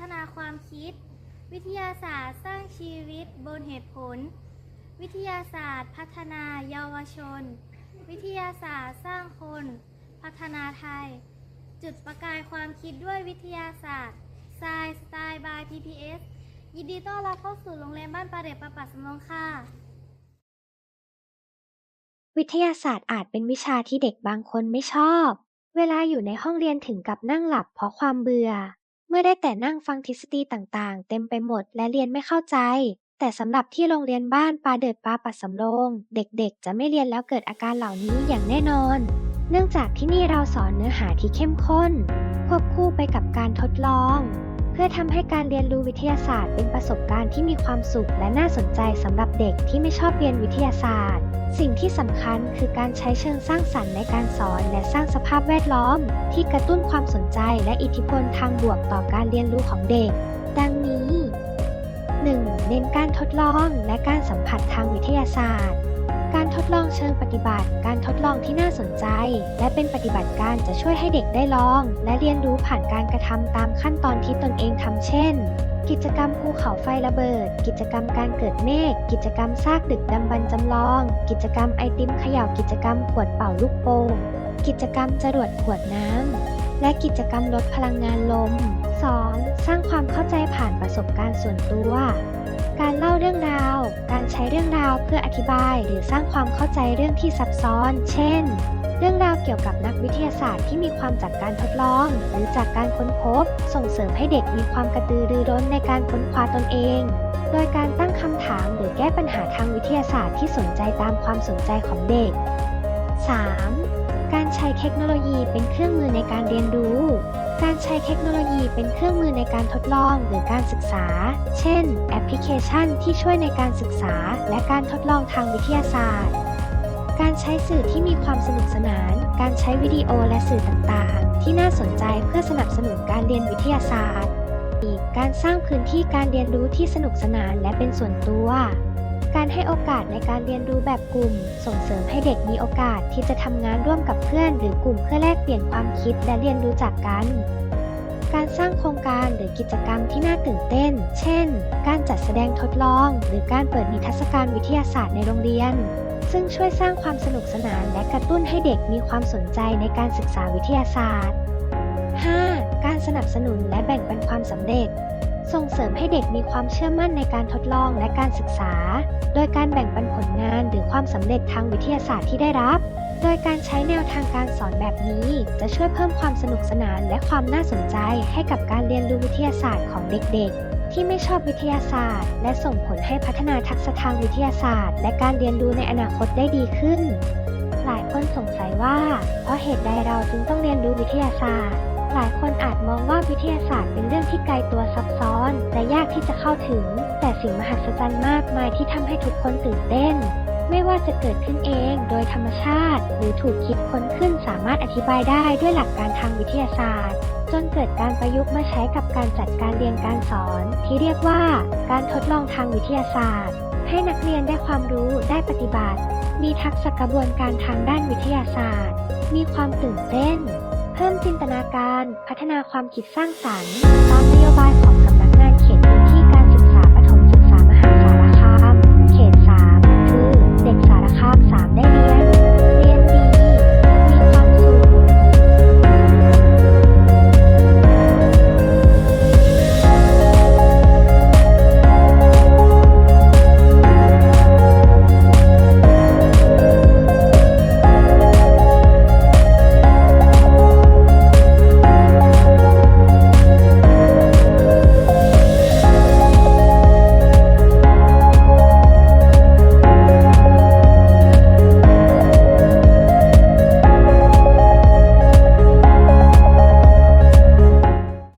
ฒนาความคิด วิทยาศาสตร์สร้างชีวิตบนเหตุผล วิทยาศาสตร์ พัฒนาเยาวชน วิทยาศาสตร์สร้างคน พัฒนาไทย จุดประกายความคิดด้วยวิทยาศาสตร์ s ายสไตล์บาย PPS ยินดีต้อนรับเข้าสู่โรงเรียนบ้านประเดชประปัดสำนงค่ะ วิทยาศาสตร์อาจเป็นวิชาที่เด็กบางคนไม่ชอบ เวลาอยู่ในห้องเรียนถึงกับนั่งหลับเพราะความเบื่อ เมื่อได้แต่นั่งฟังทฤษฎีต่างๆ เต็มไปหมดและเรียนไม่เข้าใจ แต่สำหรับที่โรงเรียนบ้านปลาเดือดปลาปัดสำโรง เด็กๆ จะไม่เรียนแล้วเกิดอาการเหล่านี้อย่างแน่นอน เนื่องจากที่นี่เราสอนเนื้อหาที่เข้มข้น ควบคู่ไปกับการทดลอง พื่อทำให้การเรียนรู้วิทยาศาสตร์เป็นประสบการณ์ที่มีความสุขและน่าสนใจสำหรับเด็กที่ไม่ชอบเรียนวิทยาศาสตร์ สิ่งที่สำคัญคือการใช้เชิงสร้างสรรค์ในการสอนและสร้างสภาพแวดล้อม ที่กระตุ้นความสนใจและอิทธิพลทางบวกต่อการเรียนรู้ของเด็ก ดังนี้ 1. เน้นการทดลองและการสัมผัสทางวิทยาศาสตร์ ทดลองเชิงปฏิบัติ การทดลองที่น่าสนใจ และเป็นปฏิบัติการจะช่วยให้เด็กได้ลอง และเรียนรู้ผ่านการกระทำตามขั้นตอนที่ตนเองทำเช่น กิจกรรมภูเขาไฟระเบิด กิจกรรมการเกิดเมฆ กิจกรรมซากดึกดำบรรจำลอง กิจกรรมไอติมเขย่ากิจกรรมขวดเป่าลูกโป่ง กิจกรรมจรวดขวดน้ำ และกิจกรรมลดพลังงานลม 2. สร้างความเข้าใจผ่านประสบการณ์ส่วนตัว การเล่าเรื่องราว การใช้เรื่องราวเพื่ออธิบายหรือสร้างความเข้าใจเรื่องที่ซับซ้อน เช่น เรื่องราวเกี่ยวกับนักวิทยาศาสตร์ที่มีความจากการทดลอง หรือจากการค้นพบ ส่งเสริมให้เด็กมีความกระตือรือร้นในการค้นคว้าตนเอง โดยการตั้งคำถามหรือแก้ปัญหาทางวิทยาศาสตร์ที่สนใจตามความสนใจของเด็ก 3. การใช้เทคโนโลยีเป็นเครื่องมือในการเรียนรู้ การใช้เทคโนโลยีเป็นเครื่องมือในการทดลองหรือการศึกษา เช่น แอปพลิเคชันที่ช่วยในการศึกษา และการทดลองทางวิทยาศาสตร์ การใช้สื่อที่มีความสนุกสนาน การใช้วิดีโอและสื่อต่างๆ ที่น่าสนใจเพื่อสนับสนุนการเรียนวิทยาศาสตร์ การสร้างพื้นที่การเรียนรู้ที่สนุกสนานและเป็นส่วนตัว การให้โอกาสในการเรียนรู้แบบกลุ่ม ส่งเสริมให้เด็กมีโอกาสที่จะทำงานร่วมกับเพื่อน หรือกลุ่มเพื่อแลกเปลี่ยนความคิดและเรียนรู้จากกัน การสร้างโครงการหรือกิจกรรมที่น่าตื่นเต้น เช่น การจัดแสดงทดลอง หรือการเปิดนิทรรศการวิทยาศาสตร์ในโรงเรียน ซึ่งช่วยสร้างความสนุกสนานและกระตุ้นให้เด็กมีความสนใจในการศึกษาวิทยาศาสตร์ 5. การสนับสนุนและแบ่งปันความสำเร็จ ส่งเสริมให้เด็กมีความเชื่อมั่นในการทดลองและการศึกษา โดยการแบ่งปันผลงานหรือความสำเร็จทางวิทยาศาสตร์ที่ได้รับ โดยการใช้แนวทางการสอนแบบนี้ จะช่วยเพิ่มความสนุกสนานและความน่าสนใจให้กับการเรียนรู้วิทยาศาสตร์ของเด็กๆ ที่ไม่ชอบวิทยาศาสตร์ และส่งผลให้พัฒนาทักษะทางวิทยาศาสตร์ และการเรียนรู้ในอนาคตได้ดีขึ้น หลายคนสงสัยว่า เพราะเหตุใดเราจึงต้องเรียนรู้วิทยาศาสตร์ ลายคนอาจมองว่าวิทยาศาสตร์เป็นเรื่องที่ไกลตัวซับซ้อน และยากที่จะเข้าถึง แต่สิ่งมหัศจรรย์มากมายที่ทำให้ทุกคนตื่นเต้น ไม่ว่าจะเกิดขึ้นเองโดยธรรมชาติ หรือถูกคิดค้นขึ้นสามารถอธิบายได้ด้วยหลักการทางวิทยาศาสตร์ จนเกิดการประยุกต์มาใช้กับการจัดการเรียนการสอน ที่เรียกว่าการทดลองทางวิทยาศาสตร์ ให้นักเรียนได้ความรู้ได้ปฏิบัติ มีทักษะกระบวนการทางด้านวิทยาศาสตร์ มีความตื่นเต้น เพิ่มจินตนาการ พัฒนาความคิดสร้างสรรค์ ตามนโยบายของ